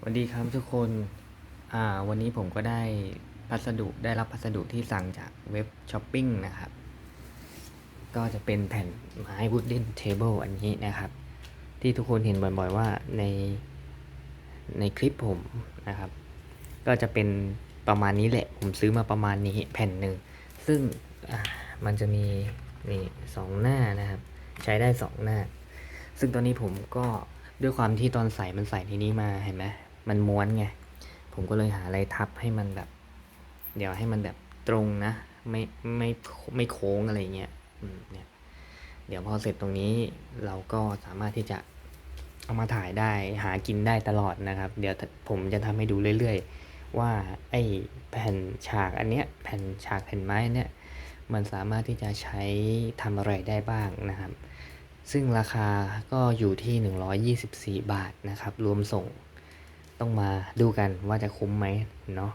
สวัสดีครับทุกคน อ่า วันนี้ผมก็ได้พัสดุ ได้รับพัสดุที่สั่งจากเว็บช้อปปิ้งนะครับ ก็จะเป็นแผ่นไม้ wooden table อันนี้นะครับ ที่ทุกคนเห็นบ่อยๆว่าใน ในคลิปผมนะครับ ก็จะเป็นประมาณนี้แหละ ผมซื้อมาประมาณนี้แผ่นหนึ่ง ซึ่งมันจะมีนี่สองหน้านะครับ ใช้ได้สองหน้า ซึ่งตอนนี้ผมก็ด้วยความที่ตอนใส่มันใส่ทีนี้มาเห็นไหม มันม้วนไง ผมก็เลยหาอะไรทับให้มันแบบ เดี๋ยวให้มันแบบตรงนะ ไม่ไม่ไม่โค้งอะไรเงี้ยเนี่ย เดี๋ยวพอเสร็จตรงนี้เราก็สามารถที่จะเอามาถ่ายได้หากินได้ตลอดนะครับ เดี๋ยวผมจะทำให้ดูเรื่อยๆ ว่าไอ้แผ่นฉากอันเนี้ยแผ่นฉากแผ่นไม้เนี่ยมันสามารถที่จะใช้ทำอะไรได้บ้างนะครับ ซึ่งราคาก็อยู่ที่ 124 บาทนะครับ รวมส่ง ต้องมาดูกันว่าจะคุ้มไหมเนาะ